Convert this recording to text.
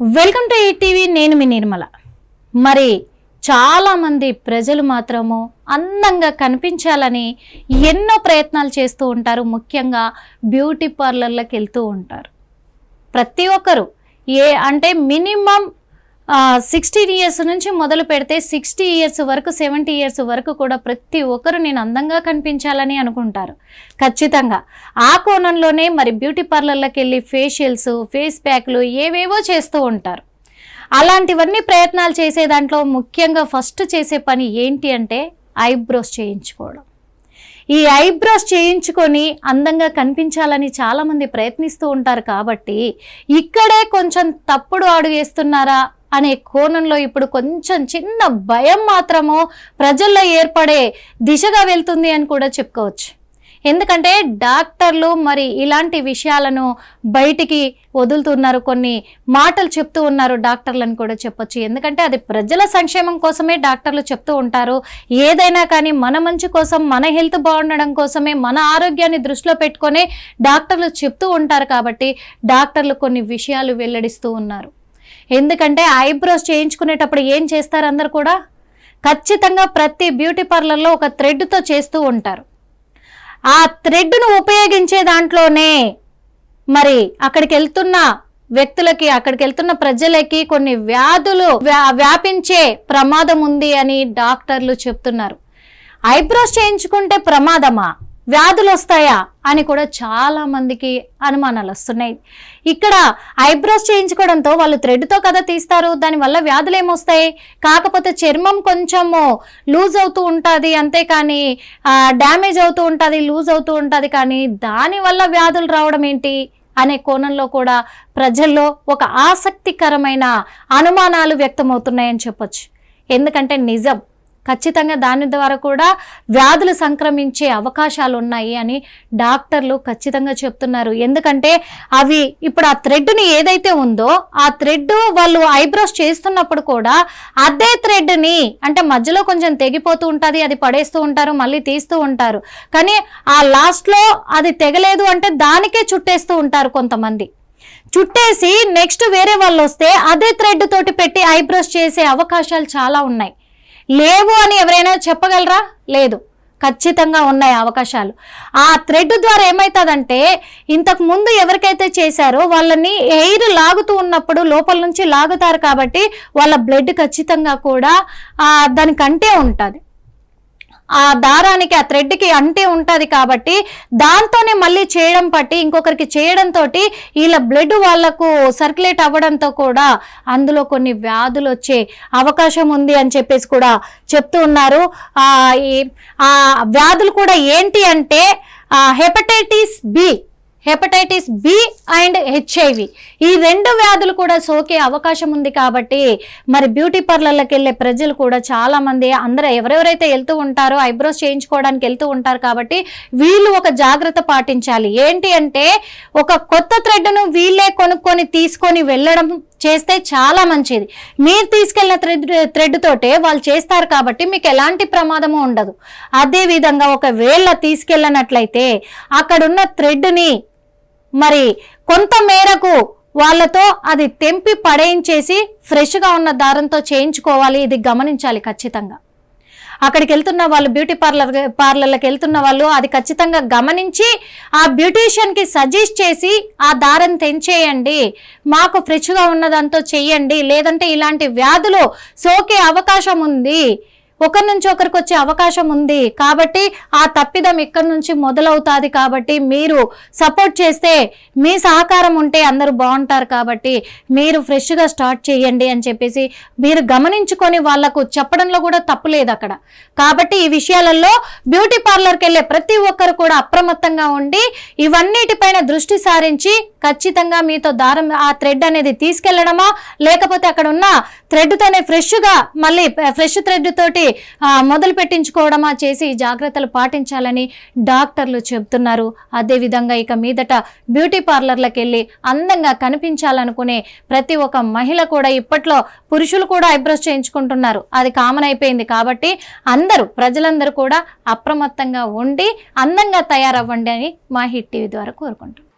Welcome to TV నేను మీ నిర్మల. మరి చాలామంది ప్రజలు మాత్రము అందంగా కనిపించాలని ఎన్నో ప్రయత్నాలు చేస్తూ ఉంటారు. ముఖ్యంగా బ్యూటీ పార్లర్లకు వెళ్తూ ఉంటారు. ప్రతి ఒక్కరు ఏ అంటే మినిమం సిక్స్టీన్ ఇయర్స్ నుంచి మొదలు పెడితే సిక్స్టీ ఇయర్స్ వరకు సెవెంటీ ఇయర్స్ వరకు కూడా ప్రతి ఒక్కరు నేను అందంగా కనిపించాలని అనుకుంటారు. ఖచ్చితంగా. ఆ కోణంలోనే మరి బ్యూటీ పార్లర్లకు వెళ్ళి ఫేషియల్స్ ఫేస్ ప్యాక్లు ఏవేవో చేస్తూ ఉంటారు. అలాంటివన్నీ ప్రయత్నాలు చేసే దాంట్లో ముఖ్యంగా ఫస్ట్ చేసే పని ఏంటి అంటే ఐబ్రోస్ చేయించుకోవడం. ఈ ఐబ్రోస్ చేయించుకొని అందంగా కనిపించాలని చాలామంది ప్రయత్నిస్తూ ఉంటారు కాబట్టి ఇక్కడే కొంచెం తప్పుడు అడుగేస్తున్నారా అనే కోణంలో ఇప్పుడు కొంచెం చిన్న భయం మాత్రము ప్రజల్లో ఏర్పడే దిశగా వెళ్తుంది అని కూడా చెప్పుకోవచ్చు. ఎందుకంటే డాక్టర్లు మరి ఇలాంటి విషయాలను బయటికి వదులుతున్నారు కొన్ని మాటలు చెప్తూ ఉన్నారు డాక్టర్లను కూడా చెప్పొచ్చు. ఎందుకంటే అది ప్రజల సంక్షేమం కోసమే డాక్టర్లు చెప్తూ ఉంటారు. ఏదైనా కానీ మన మంచి కోసం మన హెల్త్ బాగుండడం కోసమే మన ఆరోగ్యాన్ని దృష్టిలో పెట్టుకొని డాక్టర్లు చెప్తూ ఉంటారు కాబట్టి డాక్టర్లు కొన్ని విషయాలు వెల్లడిస్తూ ఉన్నారు. ఎందుకంటే ఐబ్రోస్ చేయించుకునేటప్పుడు ఏం చేస్తారు అందరు కూడా? ఖచ్చితంగా ప్రతి బ్యూటీ పార్లర్లో ఒక థ్రెడ్తో చేస్తూ ఉంటారు. ఆ థ్రెడ్ను ఉపయోగించే దాంట్లోనే మరి అక్కడికి వెళ్తున్న వ్యక్తులకి అక్కడికి వెళ్తున్న ప్రజలకి కొన్ని వ్యాధులు వ్యా- వ్యాపించే ప్రమాదం ఉంది అని డాక్టర్లు చెప్తున్నారు. ఐబ్రోస్ చేయించుకుంటే ప్రమాదమా? వ్యాధులు వస్తాయా అని కూడా చాలా మందికి అనుమానాలు వస్తున్నాయి ఇక్కడ ఐబ్రోస్ చేయించుకోవడంతో వాళ్ళు థ్రెడ్తో కదా తీస్తారు. దానివల్ల వ్యాధులు ఏమొస్తాయి కాకపోతే చర్మం కొంచెము లూజ్ అవుతూ ఉంటుంది అంతేకాని డ్యామేజ్ అవుతూ ఉంటుంది లూజ్ అవుతూ ఉంటుంది కానీ దానివల్ల వ్యాధులు రావడం ఏంటి? అనే కోణంలో కూడా ప్రజల్లో ఒక ఆసక్తికరమైన అనుమానాలు వ్యక్తమవుతున్నాయని చెప్పొచ్చు. ఎందుకంటే నిజం ఖచ్చితంగా దాని ద్వారా కూడా వ్యాధులు సంక్రమించే అవకాశాలు ఉన్నాయి అని డాక్టర్లు ఖచ్చితంగా చెప్తున్నారు. ఎందుకంటే అవి ఇప్పుడు ఆ థ్రెడ్ని ఏదైతే ఉందో ఆ థ్రెడ్ వాళ్ళు ఐబ్రోస్ చేస్తున్నప్పుడు కూడా అదే థ్రెడ్ని అంటే మధ్యలో కొంచెం తెగిపోతూ ఉంటుంది అది పడేస్తూ ఉంటారు మళ్ళీ తీస్తూ ఉంటారు. కానీ ఆ లాస్ట్లో అది తెగలేదు అంటే దానికే చుట్టేస్తూ ఉంటారు కొంతమంది. చుట్టేసి నెక్స్ట్ వేరే వాళ్ళు వస్తే అదే థ్రెడ్ తోటి పెట్టి ఐబ్రోస్ చేసే అవకాశాలు చాలా ఉన్నాయి. లేవు అని ఎవరైనా చెప్పగలరా? లేదు. ఖచ్చితంగా ఉన్నాయి అవకాశాలు. ఆ థ్రెడ్ ద్వారా ఏమవుతుందంటే ఇంతకు ముందు ఎవరికైతే చేశారో వాళ్ళని ఎయిర్ లాగుతూ ఉన్నప్పుడు లోపల నుంచి లాగుతారు కాబట్టి వాళ్ళ బ్లడ్ ఖచ్చితంగా కూడా దానికంటే ఉంటుంది. ఆ దారానికి ఆ థ్రెడ్కి అంటే ఉంటుంది కాబట్టి దాంతోనే మళ్ళీ చేయడం పట్టి ఇంకొకరికి చేయడంతో వీళ్ళ బ్లడ్ వాళ్ళకు సర్క్యులేట్ అవ్వడంతో కూడా అందులో కొన్ని వ్యాధులు వచ్చే అవకాశం ఉంది అని చెప్పేసి కూడా చెప్తూ ఉన్నారు. ఈ- ఆ వ్యాధులు కూడా ఏంటి అంటే hepatitis B hepatitis B and HIV. ఈ రెండు వ్యాధులు కూడా సోకే అవకాశం ఉంది కాబట్టి మరి బ్యూటీ పార్లర్లకు వెళ్ళే ప్రజలు కూడా చాలా మంది అందరూ ఎవరెవరైతే వెళ్తూ ఉంటారో ఐబ్రోస్ చేయించుకోవడానికి వెళ్తూ ఉంటారు కాబట్టి వీళ్ళు ఒక జాగ్రత్త పాటించాలి. ఏంటి అంటే ఒక కొత్త థ్రెడ్ను వీళ్ళే కొనుక్కొని తీసుకొని వెళ్ళడం చేస్తే చాలా మంచిది. మీరు తీసుకెళ్ళిన థ్రెడ్ థ్రెడ్ తోటే వాళ్ళు చేస్తారు కాబట్టి మీకు ఎలాంటి ప్రమాదము ఉండదు. అదేవిధంగా ఒకవేళ తీసుకెళ్ళనట్లయితే అక్కడున్న థ్రెడ్ని మరి కొంత మేరకు వాళ్ళతో అది తెంపి పడేయించేసి ఫ్రెష్గా ఉన్న దారంతో చేయించుకోవాలి. ఇది గమనించాలి ఖచ్చితంగా. అక్కడికి వెళ్తున్న వాళ్ళు బ్యూటీ పార్లర్ పార్లర్లకు వెళ్తున్న వాళ్ళు అది ఖచ్చితంగా గమనించి ఆ బ్యూటీషియన్కి సజెస్ట్ చేసి ఆ దారం తెంచేయండి. మాకు ఫ్రెష్గా ఉన్నదంతో చెయ్యండి. లేదంటే ఇలాంటి వ్యాధులు సోకే అవకాశం ఉంది. ఒకరి నుంచి ఒకరికి వచ్చే అవకాశం ఉంది. కాబట్టి ఆ తప్పిదం ఇక్కడి నుంచి మొదలవుతుంది కాబట్టి మీరు సపోర్ట్ చేస్తే మీ సహకారం ఉంటే అందరూ బాగుంటారు కాబట్టి మీరు ఫ్రెష్గా స్టార్ట్ చేయండి అని చెప్పేసి మీరు గమనించుకొని వాళ్ళకు చెప్పడంలో కూడా తప్పు లేదు అక్కడ. కాబట్టి ఈ విషయాలలో బ్యూటీ పార్లర్కి వెళ్ళే ప్రతి ఒక్కరు కూడా అప్రమత్తంగా ఉండి ఇవన్నిటిపైన దృష్టి సారించి ఖచ్చితంగా మీతో దారం ఆ థ్రెడ్ అనేది తీసుకెళ్ళడమా? లేకపోతే అక్కడ ఉన్న థ్రెడ్తోనే ఫ్రెష్గా మళ్ళీ ఫ్రెష్ థ్రెడ్ తోటి మొదలు పెట్టించుకోవడమా చేసి జాగ్రత్తలు పాటించాలని డాక్టర్లు చెబుతున్నారు. అదేవిధంగా ఇక మీదట బ్యూటీ పార్లర్లకు వెళ్ళి అందంగా కనిపించాలనుకునే ప్రతి ఒక్క మహిళ కూడా ఇప్పట్లో పురుషులు కూడా ఐబ్రోస్ చేయించుకుంటున్నారు. అది కామన్ అయిపోయింది కాబట్టి అందరూ ప్రజలందరూ కూడా అప్రమత్తంగా ఉండి అందంగా తయారవ్వండి అని మా హిట్ టీవీ ద్వారా కోరుకుంటున్నాం.